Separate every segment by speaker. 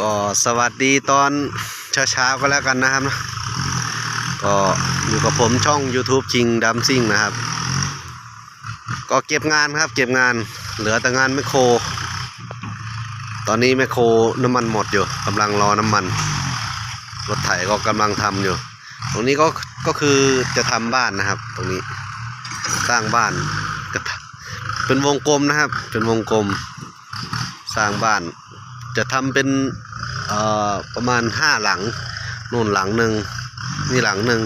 Speaker 1: ก็สวัสดีตอนเช้าๆก็แล้วกันนะครับนะก็อยู่กับผมช่อง YouTube ชิงดัมซิ่งนะครับ ก็เก็บงานครับ เก็บงานเหลือแต่งานแมคโคร ตอนนี้แมคโครน้ำมันหมดอยู่กำลังรอน้ำมัน รถไถก็กำลังทำอยู่ ตรงนี้ก็ก็คือจะทำบ้านนะครับ ตรงนี้สร้างบ้านเป็นวงกลมนะครับ เป็นวงกลมสร้างบ้าน จะทำเป็นประมาณห้าหลังนู่นหลังหนึ่งนี่หลังหนึ่ง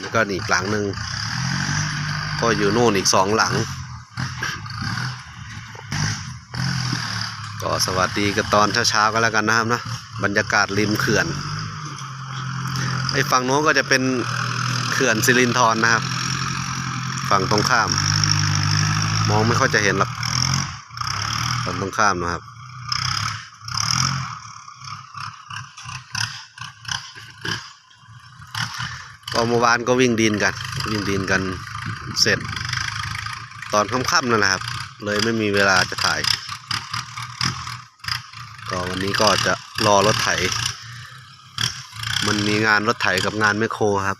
Speaker 1: แล้วก็นี่อีกหลังหนึ่งก็อยู่นู่นอีกสองหลัง ก็สวัสดีกันตอนเช้าๆก็แล้วกันนะครับนะบรรยากาศริมเขื่อนไอ้ฝั่งโน้นก็จะเป็นเขื่อนสิรินธรนะครับ ฝั่งตรงข้าม มองไม่ค่อยจะเห็นหรอกฝั่งตรงข้ามนะครับ ก็เมื่อวานก็วิ่งดินกัน วิ่งดินกันเสร็จ ตอนค่ำๆนั่นแหละครับ เลยไม่มีเวลาจะถ่าย ก็วันนี้ก็จะรอรถไถ มันมีงานรถไถกับงานแมคโครครับ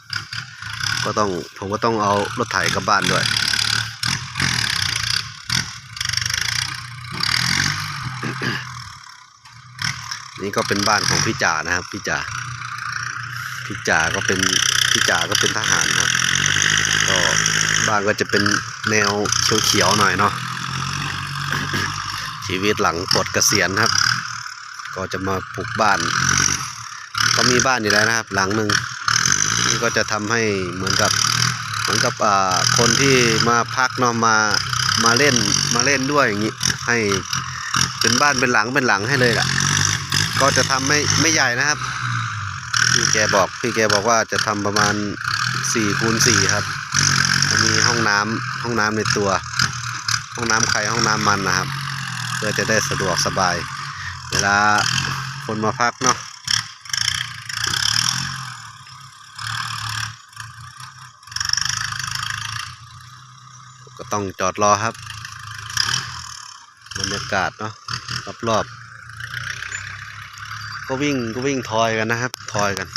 Speaker 1: ก็ต้องผมก็ต้องเอารถไถกลับบ้านด้วยนี่ก็เป็นบ้านของพี่จ่านะครับพี่จ่าพี่จ่าก็เป็น พี่จ่าก็เป็นทหารครับก็บ้านก็จะเป็นแนวเขียวๆหน่อยเนาะชีวิตหลังปลดเกษียณครับ ก็จะมาปลูกบ้าน ก็มีบ้านอยู่แล้วนะครับ หลังหนึ่งนี่ก็จะทำให้เหมือนกับเหมือนกับคนที่มาพักเนาะมามาเล่นมาเล่นด้วยอย่างนี้ให้เป็นบ้านเป็นหลังเป็นหลังให้เลยล่ะ ก็จะทำไม่ไม่ใหญ่นะครับ พี่แกบอกพี่แกบอกว่าจะทำประมาณสี่คูณสี่ครับมีห้องน้ำห้องน้ำในตัว ห้องน้ำใครห้องน้ำมันนะครับ เพื่อจะได้สะดวกสบาย เวลาคนมาพักเนาะก็ต้องจอดรอครับบรรยากาศเนาะรอบๆ ก็วิ่งก็วิ่งทอยกันนะครับ ทอยกัน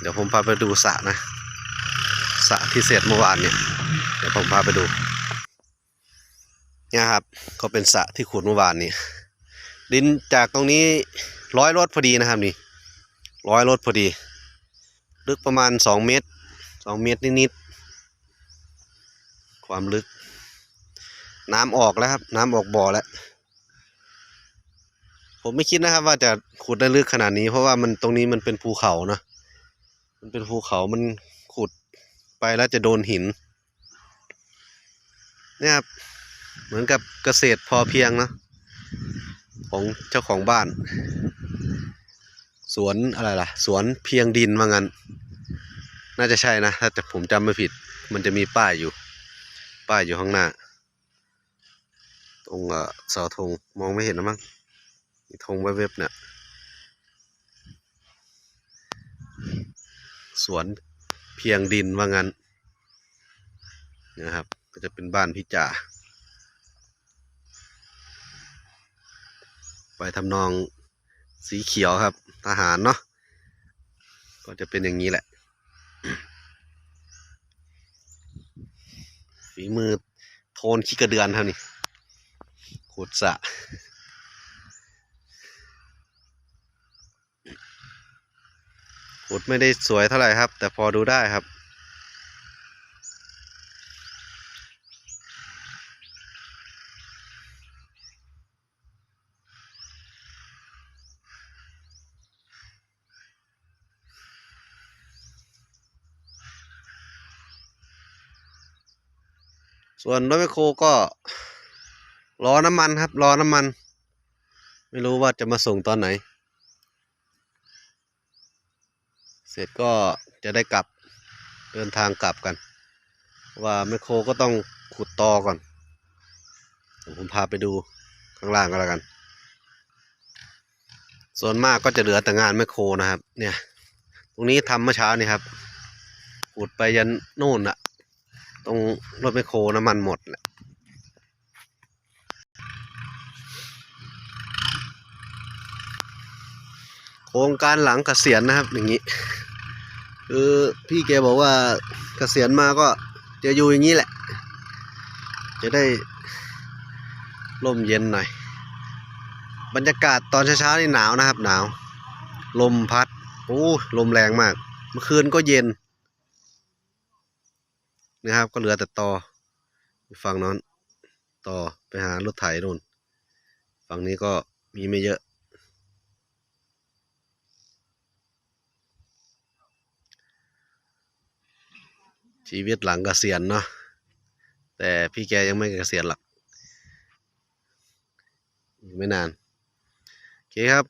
Speaker 1: เดี๋ยวผมพาไปดูสระนะสระที่เสร็จเมื่อวานเนี่ยเดี๋ยวผมพาไปดูเนี่ยครับ ก็เป็นสระที่ขุดเมื่อวานนี้ดินจากตรงนี้ร้อยรถพอดีนะครับนี่ร้อยรถพอดี ลึกประมาณสองเมตรสองเมตรนิดๆความลึก น้ำออกแล้วครับ น้ำออกบ่อแล้ว ผมไม่คิดนะครับ ว่าจะขุดได้ลึกขนาดนี้ เพราะว่ามันตรงนี้มันเป็นภูเขานะมันเป็นภูเขามันขุดไปแล้วจะโดนหินเนี่ยครับเหมือนกับเกษตรพอเพียงนะของเจ้าของบ้าน สวนอะไรล่ะ สวนเพียงดินว่างั้น น่าจะใช่นะ ถ้าแต่ผมจำไม่ผิด มันจะมีป้ายอยู่ ป้ายอยู่ข้างหน้า ตรงเออเสาธงมองไม่เห็นนะมั้ง ธงเว็บเนี่ยสวนเพียงดินว่างั้นนะครับ ก็จะเป็นบ้านพี่จ่าไปทำนองสีเขียวครับ ทหารเนาะก็จะเป็นอย่างนี้แหละฝีมือโทนขี้กระเดือนครับนี่ขุดสะ ขุดไม่ได้สวยเท่าไหร่ครับ แต่พอดูได้ครับส่วนรถแมคโครก็รอน้ำมันครับ รอน้ำมัน ไม่รู้ว่าจะมาส่งตอนไหน เสร็จก็จะได้กลับเดินทางกลับกัน ว่าแมคโครก็ต้องขุดตอก่อนผมพาไปดูข้างล่างก็แล้วกัน ส่วนมากก็จะเหลือแต่งานแมคโครนะครับ เนี่ย ตรงนี้ทำเมื่อเช้านี่ครับขุดไปยันนู่นอะตรงรถไมคโครน้ำมันหมดแหละ ครงการหลังเกษียณนะครับ อย่างนี้ คือพี่แกบอกว่าเกษียณมาก็จะอยู่อย่างนี้แหละ จะได้ร่มเย็นหน่อย บรรยากาศตอนเช้าๆนี่หนาวนะครับ หนาว ลมพัดโอ้ลมแรงมาก เมื่อคืนก็เย็นนะครับ ก็เหลือแต่ตอฝั่งนั้นต่อไปหารถไถนู่นฝั่งนี้ก็มีไม่เยอะ ชีวิตหลังเกษียณเนาะแต่พี่แกยังไม่เกษียณหรอกไม่นาน โอเคครับ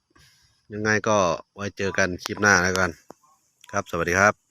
Speaker 1: ยังไงก็ไว้เจอกันคลิปหน้าแล้วกัน ครับ สวัสดีครับ